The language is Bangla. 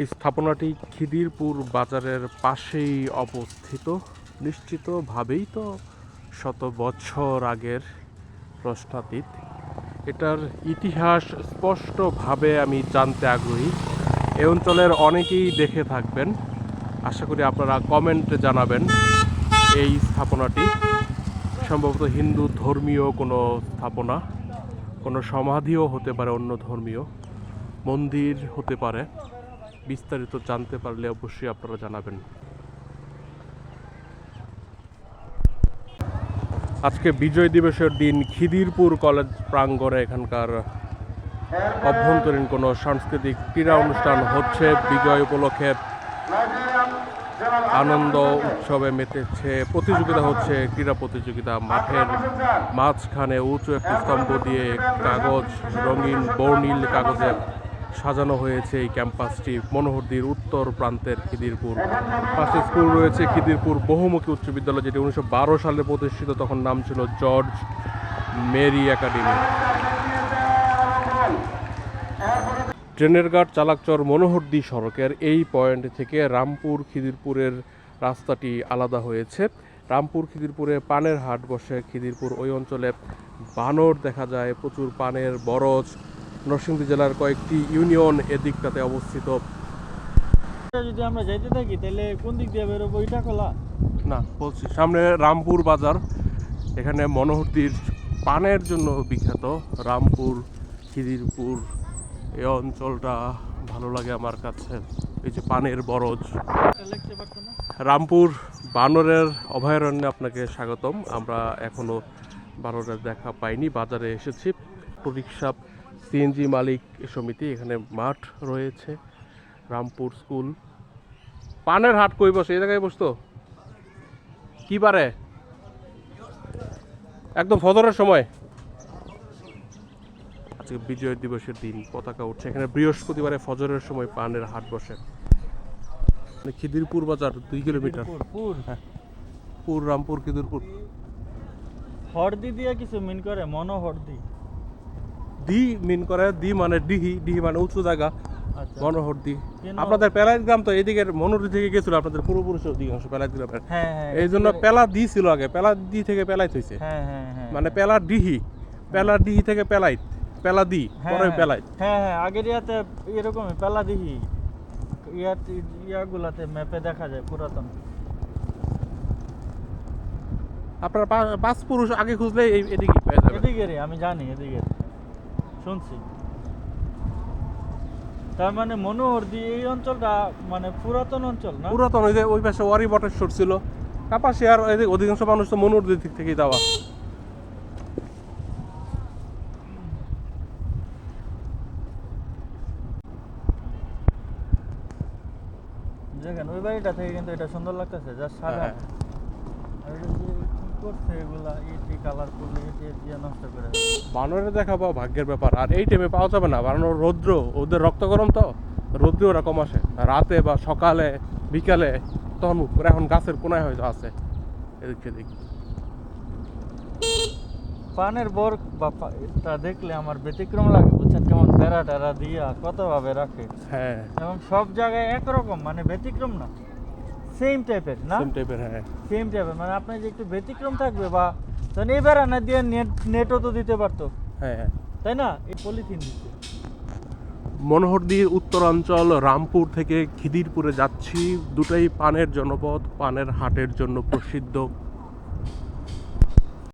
এই স্থাপনাটি খিদিরপুর বাজারের পাশেই অবস্থিত। নিশ্চিতভাবেই তো শত বছর আগের প্রশ্নাতীত এটার ইতিহাস স্পষ্টভাবে আমি জানতে আগ্রহী। এই অঞ্চলের অনেকেই দেখে থাকবেন। আশা করি আপনারা কমেন্টে জানাবেন এই স্থাপনাটি। সম্ভবত হিন্দু ধর্মীয় কোনো স্থাপনা, কোনো সমাধিও হতে পারে, অন্য ধর্মীয় মন্দির হতে পারে। বিস্তারিত জানতে পারলে অবশ্যই আপনারা জানাবেন। আজকে বিজয় দিবসের দিন খিদিরপুর কলেজ প্রাঙ্গণে এখানকার অভ্যন্তরীণ কোনো সাংস্কৃতিক ক্রীড়া অনুষ্ঠান হচ্ছে। বিজয় উপলক্ষে আনন্দ উৎসবে মেতেছে, প্রতিযোগিতা হচ্ছে, ক্রীড়া প্রতিযোগিতা মাঠের মাঝখানে উঁচু একটি স্তম্ভ দিয়ে কাগজ, রঙিন বর্ণিল কাগজে সাজানো হয়েছে এই ক্যাম্পাসটি মনোহরদির উত্তর প্রান্তের খিদিরপুর। পাশে স্কুল রয়েছে, খিদিরপুর বহুমুখী উচ্চ বিদ্যালয়, যেটি উনিশশো বারো সালে প্রতিষ্ঠিত, তখন নাম ছিল জর্জ মেরি একাডেমি। ট্রেনের গার্ড চালাকচর মনোহরদি সড়কের এই পয়েন্ট থেকে রামপুর খিদিরপুরের রাস্তাটি আলাদা হয়েছে। রামপুর খিদিরপুরে পানের হাট বসে, খিদিরপুর ওই অঞ্চলে বানর দেখা যায়, প্রচুর পানের বরজ। নরসিংদী জেলার কয়েকটি ইউনিয়ন এদিকটাতে অবস্থিত। যদি আমরা যাইতে থাকি তাহলে কোন দিক দিয়ে বেরোবো? না বলছি সামনে রামপুর বাজার। এখানে মনোহরদির পানের জন্য বিখ্যাত রামপুর খিদিরপুর। এই অঞ্চলটা ভালো লাগে আমার কাছে। এই যে পানের বরজ। রামপুর বানরের অভয়ারণ্যে আপনাকে স্বাগতম। আমরা এখনও বানরের দেখা পাইনি। বাজারে এসেছি। রিক্সা সিএনজি মালিক সমিতি এখানে মাঠ রয়েছে রামপুর স্কুল। পানের হাট কই বসে? এই জায়গায় বসতো? কি পারে একদম ফজরের সময়। আজকে বিজয় দিবসের দিন পতাকা উঠছে। এখানে বৃহস্পতিবারে ফজরের সময় পানের হাট বসে। মানে খিদিরপুর বাজার দুই কিলোমিটার। পুর পুর পুর রামপুর খিদিরপুর। হরদি দিয়ে কিছু মিন করে মনো হরদি দি মিন করে দি মানে ডিহি ডিহি মানে উঁচু জায়গা আচ্ছা। মনোহর দি। আপনাদের পেলাইত গ্রাম তো এদিকে মনোহর থেকে গেছিল আপনাদের পূর্বপুরুষ অধিকাংশ পেলাইত গ্রামের। হ্যাঁ হ্যাঁ এই জন্য পেলা দি ছিল আগে পেলা দি থেকে পেলাইত হয়েছে হ্যাঁ হ্যাঁ হ্যাঁ মানে পেলা ডিহি পেলা ডিহি থেকে পেলাইত পেলা দি হ্যাঁ, পরে হ্যাঁ। পেলাইত হ্যাঁ হ্যাঁ আগের ইয়াতে এরকমই পেলা দিহি ইয়াত ইয়াগুলাতে ম্যাপে দেখা যায় পুরাতন। আপনার পাঁচ পুরুষ আগে খুঁজলে এদিকে আমি জানি এদিকের শুনছি। তার মানে মনোহরদি এই অঞ্চলটা মানে পুরাতন অঞ্চল না? পুরাতন ওই যে ওই পাশে ওয়ারি বটেশ্বর ছিল। কাপাসিয়ার অধিকাংশ মানুষ তো মনোহর দিক থেকেই দেওয়া দেখেন ওই বাড়িটা থেকে কিন্তু এটা সুন্দর লাগতেছে যা সাদা করছে এগুলা ইটি কালার করলে দিয়ে নষ্ট করে বানরে দেখা পাওয়া ভাগ্যের ব্যাপার। আর এই টাইমে পাওয়া যাবে না বানর রৌদ্র ওদের রক্ত গরম তো রৌদ্র ওরকম আসে। রাতে বা সকালে বিকালে তখন ওরা এখন গাছের কোনায় হয়তো আছে। এদিক সেদিক। পানের বর বা পা- এটা দেখলে আমার ব্যতিক্রম লাগে বুঝছেন? কেমন টেরা টেরা দিয়া কত ভাবে রাখে। হ্যাঁ। এবং সব জায়গায় একরকম মানে ব্যতিক্রম না। সেম টাইপের না? সেম টাইপের হ্যাঁ। সেম টাইপের মানে আপনার যে একটু ব্যতিক্রম থাকবে বা তখন এই বেড়ানা দিয়ে নেট নেটও তো দিতে পারতো। হ্যাঁ হ্যাঁ। তাই না? এই পলিথিন দিচ্ছে মনোহরদির উত্তরাঞ্চল রামপুর থেকে খিদিরপুরে যাচ্ছি। দুটাই পানের জনপদ পানের হাটের জন্য প্রসিদ্ধ।